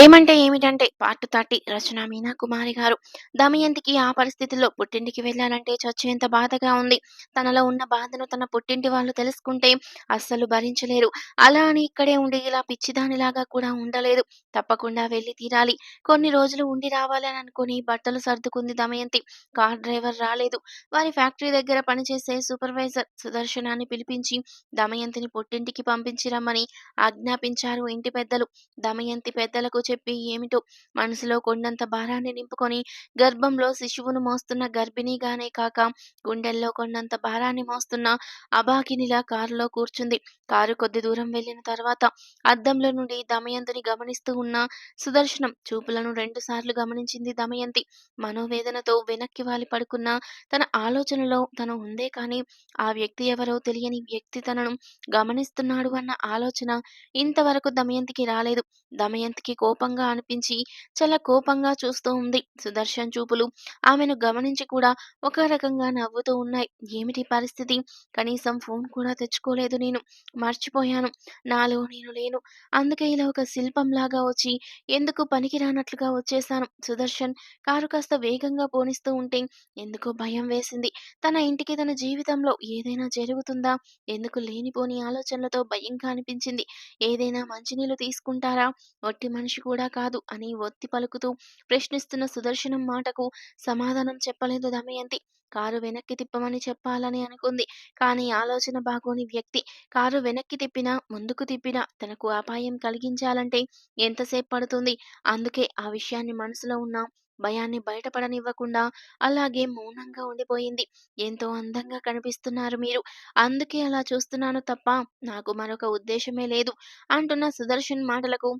ప్రేమంటే ఏమిటంటే part thirty Rachana Meena Kumari గారు. దమయంతికి ఆ పరిస్థితిలో పుట్టింటికి వెళ్ళాలంటే చచ్చేంత బాధగా ఉంది. తనలో ఉన్న బాధను తన పుట్టింటి వాళ్ళు తెలుసుకుంటే అస్సలు భరించలేరు. అలా అని ఇక్కడే ఉండి ఇలా పిచ్చిదానిలాగా కూడా ఉండలేదు. తప్పకుండా వెళ్ళి తీరాలి. కొన్ని రోజులు ఉండి రావాలని అనుకుని బట్టలు సర్దుకుంది దమయంతి. కార్ డ్రైవర్ రాలేదు. వారి ఫ్యాక్టరీ దగ్గర పనిచేసే సూపర్వైజర్ సుదర్శనాన్ని పిలిపించి దమయంతిని పుట్టింటికి పంపించి రమ్మని ఆజ్ఞాపించారు ఇంటి పెద్దలు. దమయంతి పెద్దలకు చెప్పి ఏమిటో మనసులో కొండంత భారాన్ని నింపుకొని గర్భంలో శిశువును మోస్తున్న గర్భిణీగానే కాక గుండెల్లో కొండంత భారాన్ని మోస్తున్న అబాకినిలా కారులో కూర్చుంది. కారు కొద్ది దూరం వెళ్ళిన తర్వాత అద్దంలో నుండి దమయంతిని గమనిస్తూ ఉన్న సుదర్శనం చూపులను రెండుసార్లు గమనించింది దమయంతి. మనోవేదనతో వెనక్కి వాలి పడుకున్న తన ఆలోచనలో తను ఉందే కానీ ఆ వ్యక్తి ఎవరో తెలియని వ్యక్తి తనను గమనిస్తున్నాడు అన్న ఆలోచన ఇంతవరకు దమయంతికి రాలేదు. దమయంతికి కోపంగా అనిపించి చాలా కోపంగా చూస్తూ ఉంది. సుదర్శన్ చూపులు ఆమెను గమనించి కూడా ఒక రకంగా నవ్వుతూ ఉన్నాయి. ఏమిటి పరిస్థితి? కనీసం ఫోన్ కూడా తెచ్చుకోలేదు నేను. మర్చిపోయాను. నాలో నేను లేను. అందుకే ఇలా ఒక శిల్పంలాగా వచ్చి ఎందుకు పనికిరానట్లుగా వచ్చేసాను సుదర్శన్ కారు కాస్త వేగంగా పోనిస్తూ ఉంటే ఎందుకో భయం వేసింది. తన ఇంటికి తన జీవితంలో ఏదైనా జరుగుతుందా? ఎందుకు లేనిపోని ఆలోచనలతో భయంగా అనిపించింది? ఏదైనా మంచినీళ్ళు తీసుకుంటారా? ఒట్టి మనిషి కూడా కాదు అని ఒత్తి పలుకుతూ ప్రశ్నిస్తున్న సుదర్శనం మాటకు సమాధానం చెప్పలేదు దమయంతి. కారు వెనక్కి తిప్పమని చెప్పాలని అనుకుంది. కానీ ఆలోచన బాగోని వ్యక్తి. కారు వెనక్కి తిప్పినా ముందుకు తిప్పినా తనకు అపాయం కలిగించాలంటే ఎంతసేపు పడుతుంది? అందుకే ఆ విషయాన్ని మనసులో ఉన్న భయాన్ని బయటపడనివ్వకుండా అలాగే మౌనంగా ఉండిపోయింది. ఎంతో అందంగా కనిపిస్తున్నారు మీరు. అందుకే అలా చూస్తున్నాను తప్ప నాకు మరొక ఉద్దేశమే లేదు అంటున్న సుదర్శన్ మాటలకు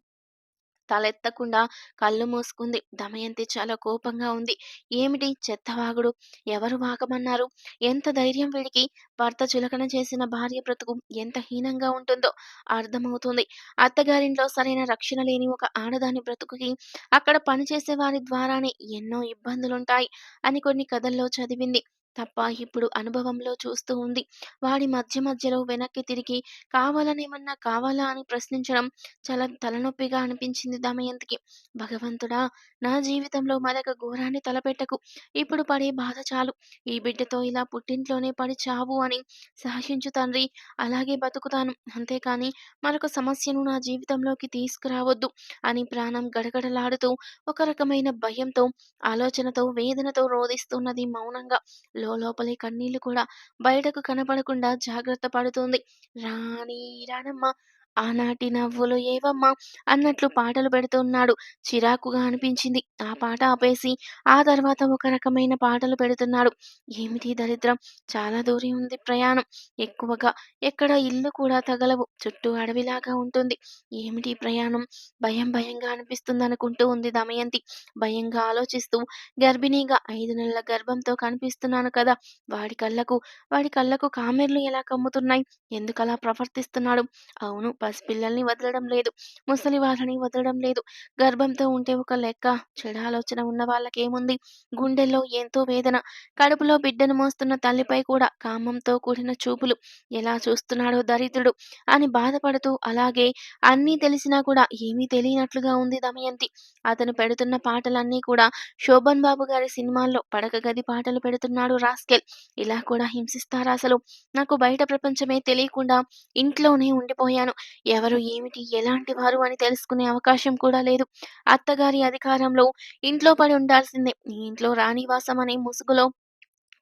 తలెత్తకుండా కళ్ళు మూసుకుంది. దమయంతి చాలా కోపంగా ఉంది. ఏమిటి చెత్తవాగుడు? ఎవరు వాగమన్నారు ఎంత ధైర్యం వీడికి? భర్త చులకన చేసిన భార్య బ్రతుకు ఎంత హీనంగా ఉంటుందో అర్థమవుతుంది. అత్తగారింట్లో సరైన రక్షణ లేని ఒక ఆడదాని బ్రతుకుకి అక్కడ పనిచేసే వారి ద్వారానే ఎన్నో ఇబ్బందులుంటాయి అని కొన్ని కథల్లో చదివింది. తప్ప ఇప్పుడు అనుభవంలో చూస్తూ ఉంది. వాడి మధ్య మధ్యలో వెనక్కి తిరిగి కావాలనేమన్నా కావాలా అని ప్రశ్నించడం చాలా తలనొప్పిగా అనిపించింది దమయంతికి. భగవంతుడా నా జీవితంలో మరొక ఘోరాన్ని తలపెట్టకు. ఇప్పుడు పడే బాధ చాలు. ఈ బిడ్డతో ఇలా పుట్టింట్లోనే పడి చావు అని సహించు తండ్రి. అలాగే బతుకుతాను. అంతేకాని మరొక సమస్యను నా జీవితంలోకి తీసుకురావద్దు అని ప్రాణం గడగడలాడుతూ ఒక రకమైన భయంతో ఆలోచనతో వేదనతో రోధిస్తున్నది మౌనంగా. లోపలే కన్నీళ్ళు కూడా బయటకు కనపడకుండా జాగ్రత్త పడుతుంది. రాణి రానమ్మ ఆనాటి నవ్వులు ఏవమ్మా అన్నట్లు పాటలు పెడుతున్నాడు. చిరాకుగా అనిపించింది. ఆ పాట ఆపేసి ఆ తర్వాత ఒక రకమైన పాటలు పెడుతున్నాడు. ఏమిటి దరిద్రం? చాలా దూరం ఉంది ప్రయాణం. ఎక్కువగా ఎక్కడ ఇల్లు కూడా తగలవు. చుట్టూ అడవిలాగా ఉంటుంది. ఏమిటి ప్రయాణం? భయం భయంగా అనిపిస్తుంది అనుకుంటూ ఉంది దమయంతి. భయంగా ఆలోచిస్తూ గర్భిణీగా ఐదు నెలల గర్భంతో కనిపిస్తున్నాను కదా. వాడి కళ్ళకు వాడి కళ్ళకు కామెర్లు ఎలా కమ్ముతున్నాయి? ఎందుకలా ప్రవర్తిస్తున్నాడు? అవును పసిపిల్లల్ని వదలడం లేదు. ముసలి వాళ్ళని వదలడం లేదు. గర్భంతో ఉంటే ఒక లెక్క. చెడ ఆలోచన ఉన్న వాళ్ళకేముంది? గుండెల్లో ఎంతో వేదన. కడుపులో బిడ్డను మోస్తున్న తల్లిపై కూడా కామంతో కూడిన చూపులు. ఎలా చూస్తున్నాడో దరిద్రుడు అని బాధపడుతూ అలాగే అన్నీ తెలిసినా కూడా ఏమీ తెలియనట్లుగా ఉంది దమయంతి. అతను పెడుతున్న పాటలన్నీ కూడా శోభన్ బాబు గారి సినిమాల్లో పడక గది పాటలు పెడుతున్నాడు రాస్కెల్. ఇలా కూడా హింసిస్తారా అసలు? నాకు బయట ప్రపంచమే తెలియకుండా ఇంట్లోనే ఉండిపోయాను. ఎవరు ఏమిటి ఎలాంటి వారు అని తెలుసుకునే అవకాశం కూడా లేదు. అత్తగారి అధికారంలో ఇంట్లో పడి ఉండాల్సిందే. ఇంట్లో రాణివాసం అనే ముసుగులో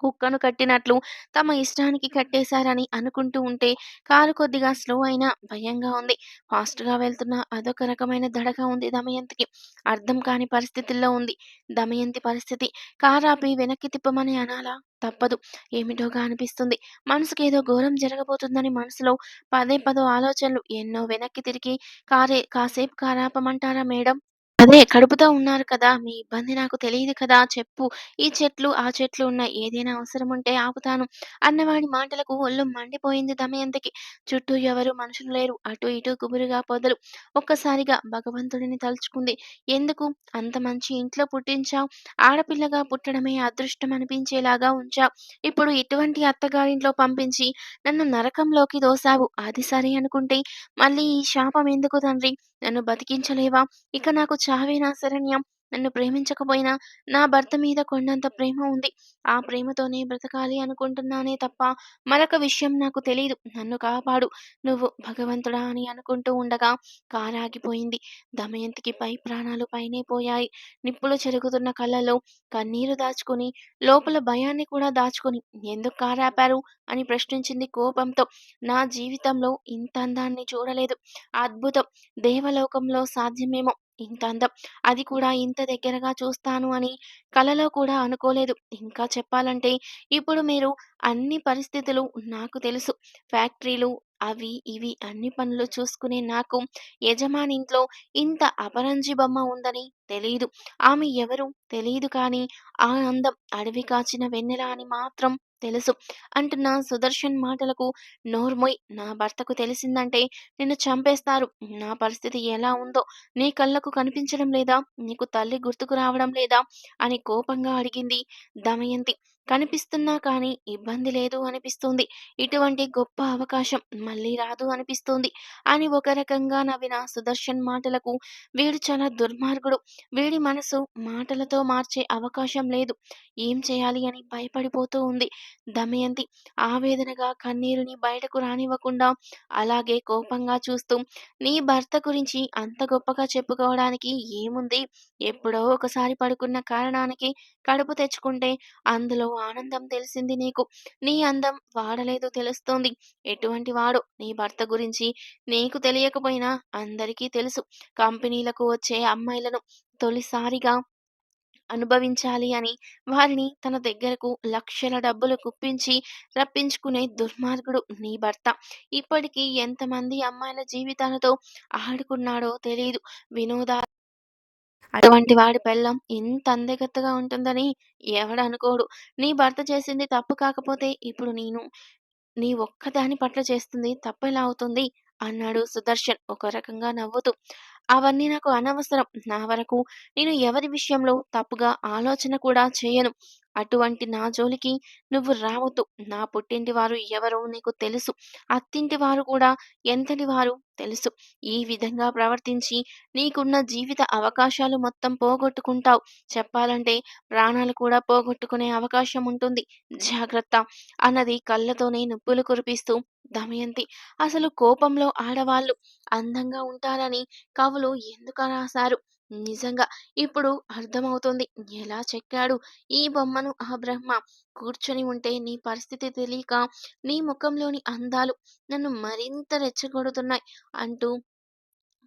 కుక్కను కట్టినట్లు తమ ఇష్టానికి కట్టేశారని అనుకుంటూ ఉంటే కారు కొద్దిగా స్లో అయినా భయంగా ఉంది. ఫాస్ట్గా వెళ్తున్న అదొక రకమైన దడగా ఉంది దమయంతికి. అర్థం కాని పరిస్థితుల్లో ఉంది. దమయంతి పరిస్థితి కారు ఆపి వెనక్కి తిప్పమని అనాలా? తప్పదు. ఏమిటోగా అనిపిస్తుంది. మనసుకి ఏదో ఘోరం జరగబోతుందని మనసులో పదే పదో ఆలోచనలు ఎన్నో వెనక్కి తిరిగి కారే కాసేపు కారాపమంటారా మేడం? అదే కడుపుతో ఉన్నారు కదా మీ ఇబ్బంది నాకు తెలియదు కదా చెప్పు. ఈ చెట్లు ఆ చెట్లు ఉన్నాయి ఏదైనా అవసరం ఉంటే ఆపుతాను. అన్నవాడి మాటలకు ఒళ్ళు మండిపోయింది దమయంతికి. చుట్టూ ఎవరు మనుషులు లేరు. అటు ఇటు గుబురుగా పొదలు. ఒక్కసారిగా భగవంతుడిని తలుచుకుంది. ఎందుకు? అంత మంచి ఇంట్లో పుట్టించావు. ఆడపిల్లగా పుట్టడమే అదృష్టం అనిపించేలాగా ఉంచావు. ఇప్పుడు ఇటువంటి అత్తగారింట్లో పంపించి నన్ను నరకంలోకి దోసావు. అది సరే అనుకుంటే మళ్ళీ ఈ శాపం ఎందుకు తండ్రి? నన్ను బతికించలేవా? ఇక నాకు చావేనా శరణ్యం నన్ను ప్రేమించకపోయినా నా భర్త మీద కొండంత ప్రేమ ఉంది. ఆ ప్రేమతోనే బ్రతకాలి అనుకుంటున్నానే తప్ప మరొక విషయం నాకు తెలియదు నన్ను కాపాడు. నువ్వు భగవంతుడా అని అనుకుంటూ ఉండగా కారాగిపోయింది దమయంతికి పై ప్రాణాలు పైనే పోయాయి. నిప్పులు చెరుగుతున్న కళ్ళలో కన్నీరు దాచుకుని లోపల భయాన్ని కూడా దాచుకుని ఎందుకు కారాపారు అని ప్రశ్నించింది కోపంతో. నా జీవితంలో ఇంత అందాన్ని చూడలేదు. అద్భుతం. దేవలోకంలో సాధ్యమేమో. ఇంత అందం. అది కూడా ఇంత దగ్గరగా చూస్తాను అని కలలో కూడా అనుకోలేదు. ఇంకా చెప్పాలంటే ఇప్పుడు మీరు అన్ని పరిస్థితులు నాకు తెలుసు. ఫ్యాక్టరీలు అవి ఇవి అన్ని పనులు చూసుకునే నాకు యజమానింట్లో ఇంత అపరంజి బొమ్మ ఉందని తెలియదు ఆమె ఎవరు తెలియదు కానీ ఆ అందం అడవి కాచిన వెన్నెల అని మాత్రం తెలుసు. అంటున్న సుదర్శన్ మాటలకు నోర్మొయ్ నా భర్తకు తెలిసిందంటే నిన్ను చంపేస్తారు. నా పరిస్థితి ఎలా ఉందో నీ కళ్ళకు కనిపించడం లేదా నీకు తల్లి గుర్తుకు రావడం లేదా అని కోపంగా అడిగింది దమయంతి. కనిపిస్తున్నా కానీ ఇబ్బంది లేదు అనిపిస్తుంది. ఇటువంటి గొప్ప అవకాశం మళ్ళీ రాదు అనిపిస్తుంది. అని ఒక రకంగా నవ్విన సుదర్శన్ మాటలకు వీడు చాలా దుర్మార్గుడు. వీడి మనసు మాటలతో మార్చే అవకాశం లేదు. ఏం చేయాలి అని భయపడిపోతూ ఉంది. దమయంతి ఆవేదనగా కన్నీరుని బయటకు రానివ్వకుండా అలాగే కోపంగా చూస్తూ నీ భర్త గురించి అంత గొప్పగా చెప్పుకోవడానికి ఏముంది? ఎప్పుడో ఒకసారి పడుకున్న కారణానికి కడుపు తెచ్చుకుంటే అందులో ఆనందం తెలిసింది నీకు. నీ అందం వాడలేదు తెలుస్తోంది. ఎటువంటి వాడు నీ భర్త గురించి నీకు తెలియకపోయినా అందరికీ తెలుసు. కంపెనీలకు వచ్చే అమ్మాయిలను తొలిసారిగా అనుభవించాలి అని వారిని తన దగ్గరకు లక్షల డబ్బులు కుప్పించి రప్పించుకునే దుర్మార్గుడు నీ భర్త. ఇప్పటికీ ఎంతమంది అమ్మాయిల జీవితాలతో ఆడుకున్నాడో తెలియదు వినోద అటువంటి వాడి పెళ్ళం ఇంత అందగత్తగా ఉంటుందని ఎవడనుకోడు. నీ భర్త చేసింది తప్పు కాకపోతే ఇప్పుడు నేను నీ ఒక్కదాని పట్ల చేస్తుంది తప్పెలా అవుతుంది? అన్నాడు సుదర్శన్. ఒక రకంగా నవ్వుతూ. అవన్నీ నాకు అనవసరం. నా వరకు నేను ఎవరి విషయంలో తప్పుగా ఆలోచన కూడా చేయను. అటువంటి నా జోలికి నువ్వు రావద్దు. నా పుట్టింటి వారు ఎవరో నీకు తెలుసు. అత్తింటి వారు కూడా ఎంతటి వారు తెలుసు. ఈ విధంగా ప్రవర్తించి నీకున్న జీవిత అవకాశాలు మొత్తం పోగొట్టుకుంటావు. చెప్పాలంటే ప్రాణాలు కూడా పోగొట్టుకునే అవకాశం ఉంటుంది. జాగ్రత్త అన్నది కళ్ళతోనే నొప్పులు కురిపిస్తూ దమయంతి. అసలు కోపంలో ఆడవాళ్ళు అందంగా ఉంటారని కవులు ఎందుకు రాశారు? నిజంగా ఇప్పుడు అర్థమవుతుంది. ఎలా చెక్కాడు ఈ బొమ్మను ఆ బ్రహ్మ? కూర్చొని ఉంటే నీ పరిస్థితి తెలియక నీ ముఖంలోని అందాలు నన్ను మరింత రెచ్చగొడుతున్నాయి అంటూ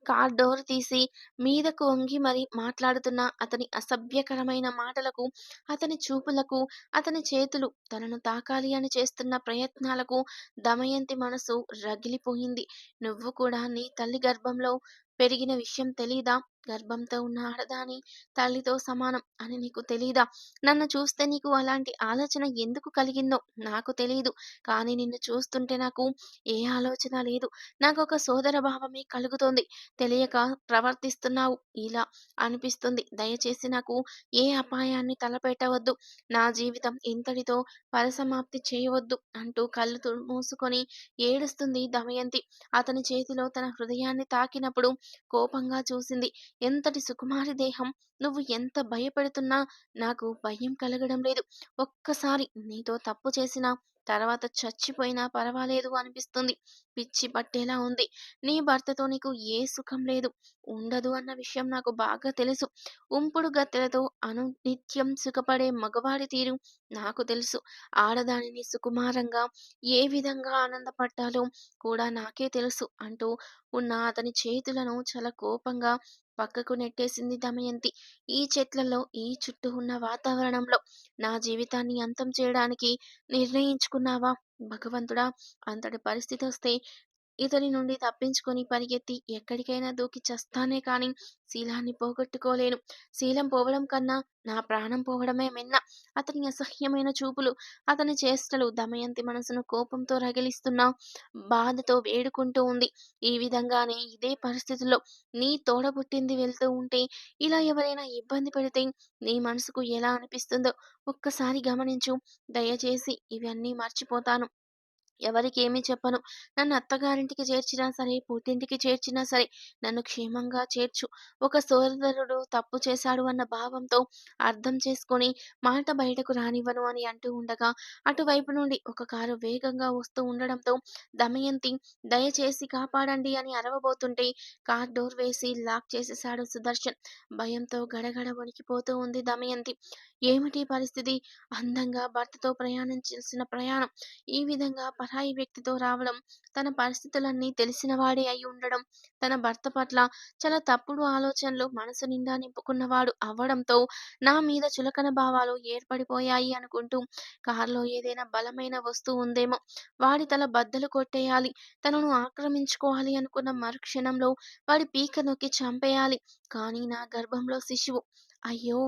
కార్ డోర్ తీసి మీదకు వంగి మరి మాట్లాడుతున్న అతని అసభ్యకరమైన మాటలకు అతని చూపులకు అతని చేతులు తనను తాకాలి అని చేస్తున్న ప్రయత్నాలకు దమయంతి మనసు రగిలిపోయింది. నువ్వు కూడా నీ తల్లి గర్భంలో పెరిగిన విషయం తెలీదా? గర్భంతో ఉన్న ఆడదాని తల్లితో సమానం అని నీకు తెలీదా? నన్ను చూస్తే నీకు అలాంటి ఆలోచన ఎందుకు కలిగిందో నాకు తెలియదు కానీ నిన్ను చూస్తుంటే నాకు ఏ ఆలోచన లేదు. నాకు ఒక సోదర భావమే కలుగుతోంది. తెలియక ప్రవర్తిస్తున్నావు ఇలా అనిపిస్తుంది. దయచేసి నాకు ఏ అపాయాన్ని తలపెట్టవద్దు. నా జీవితం ఇంతటితో పరసమాప్తి చేయవద్దు అంటూ కళ్ళు మూసుకొని ఏడుస్తుంది దమయంతి. అతని చేతిలో తన హృదయాన్ని తాకినప్పుడు కోపంగా చూసింది. ఎంతటి సుకుమారి దేహం నువ్వు ఎంత భయపెడుతున్నా నాకు భయం కలగడం లేదు. ఒక్కసారి నీతో తప్పు చేసినా తర్వాత చచ్చిపోయినా పర్వాలేదు అనిపిస్తుంది. పిచ్చి పట్టేలా ఉంది. నీ భర్తతో నీకు ఏ సుఖం లేదు. ఉండదు అన్న విషయం నాకు బాగా తెలుసు. ఉంపుడు గత్తెలతో అనునిత్యం సుఖపడే మగవాడి తీరు నాకు తెలుసు. ఆడదానిని సుకుమారంగా ఏ విధంగా ఆనందపడ్డాలో కూడా నాకే తెలుసు అంటూ ఉన్న అతని చేతులను చాలా కోపంగా పక్కకు నెట్టేసింది దమయంతి. ఈ చెట్లలో ఈ చుట్టూ ఉన్న వాతావరణంలో నా జీవితాన్ని అంతం చేయడానికి నిర్ణయించుకున్నావా? భగవంతుడా అంతటి పరిస్థితి వస్తే ఇతని నుండి తప్పించుకొని పరిగెత్తి ఎక్కడికైనా దూకి చస్తానే కాని శీలాన్ని పోగొట్టుకోలేను. శీలం పోవడం కన్నా నా ప్రాణం పోవడమే మిన్న. అతని అసహ్యమైన చూపులు అతని చేష్టలు దమయంతి మనసును కోపంతో రగిలిస్తున్న బాధతో వేడుకుంటూ ఉంది. ఈ విధంగానే ఇదే పరిస్థితుల్లో నీ తోడ పుట్టింది వెళ్తూ ఉంటే ఇలా ఎవరైనా ఇబ్బంది పెడితే నీ మనసుకు ఎలా అనిపిస్తుందో ఒక్కసారి గమనించు. దయచేసి ఇవన్నీ మర్చిపోతాను. ఎవరికేమీ చెప్పను. నన్ను అత్తగారింటికి చేర్చినా సరే, పుట్టింటికి చేర్చినా సరే, నన్ను క్షేమంగా చేర్చు. ఒక సోదరుడు తప్పు చేశాడు అన్న భావంతో అర్థం చేసుకొని మాట బయటకు రానివ్వను అని అంటూ ఉండగా, అటువైపు నుండి ఒక కారు వేగంగా వస్తూ ఉండడంతో దమయంతి దయచేసి కాపాడండి అని అరవబోతుంటే కార్ డోర్ వేసి లాక్ చేసేశాడు సుదర్శన్. భయంతో గడగడ వణికిపోతూ ఉంది దమయంతి. ఏమిటి పరిస్థితి? అందంగా భర్తతో చేసిన ప్రయాణం ఈ విధంగా పరాయి వ్యక్తితో రావడం, తన పరిస్థితులన్నీ తెలిసినవాడే అయి ఉండడం, తన భర్త పట్ల చాలా తప్పుడు ఆలోచనలు మనసు నిండా నింపుకున్నవాడు అవ్వడంతో నా మీద చులకన భావాలు ఏర్పడిపోయాయి అనుకుంటూ కారులో ఏదైనా బలమైన వస్తువు ఉందేమో, వాడి తల బద్దలు కొట్టేయాలి, తనను ఆక్రమించుకోవాలి అనుకున్న మరుక్షణంలో వాడి పీక నొక్కి చంపేయాలి. కానీ నా గర్భంలో శిశువు. అయ్యో!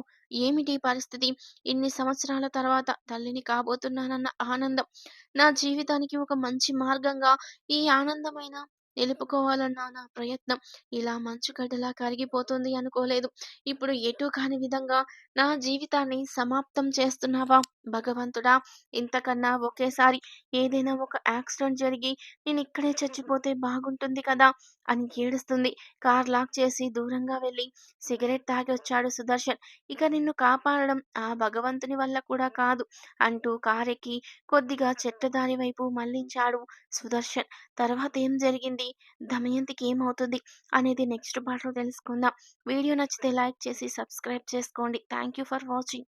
ఏమిటి పరిస్థితి? ఇన్ని సంవత్సరాల తర్వాత తల్లిని కాబోతున్నానన్న ఆనందం, నా జీవితానికి ఒక మంచి మార్గంగా ఈ ఆనందమైన నిలుపుకోవాలన్న నా ప్రయత్నం ఇలా మంచు గడ్డలా కరిగిపోతుంది అనుకోలేదు. ఇప్పుడు ఎటు కాని విధంగా నా జీవితాన్ని సమాప్తం చేస్తున్నావా భగవంతుడా! ఇంతకన్నా ఒకేసారి ఏదైనా ఒక యాక్సిడెంట్ జరిగి నేను ఇక్కడే చచ్చిపోతే బాగుంటుంది కదా! అని ఏడుస్తుంది. కార్ లాక్ చేసి దూరంగా వెళ్ళి సిగరెట్ తాగి వచ్చాడు సుదర్శన్. ఇక నిన్ను కాపాడడం ఆ భగవంతుని వల్ల కూడా కాదు అంటూ కారెక్కి కొద్దిగా చెట్టదారి వైపు మళ్ళించాడు సుదర్శన్. తర్వాత ఏం జరిగింది? దమయంతికి ఏమవుతుంది? అనేది నెక్స్ట్ పాటలో తెలుసుకుందాం. వీడియో నచ్చితే లైక్ చేసి సబ్స్క్రైబ్ చేసుకోండి. Thank you for watching.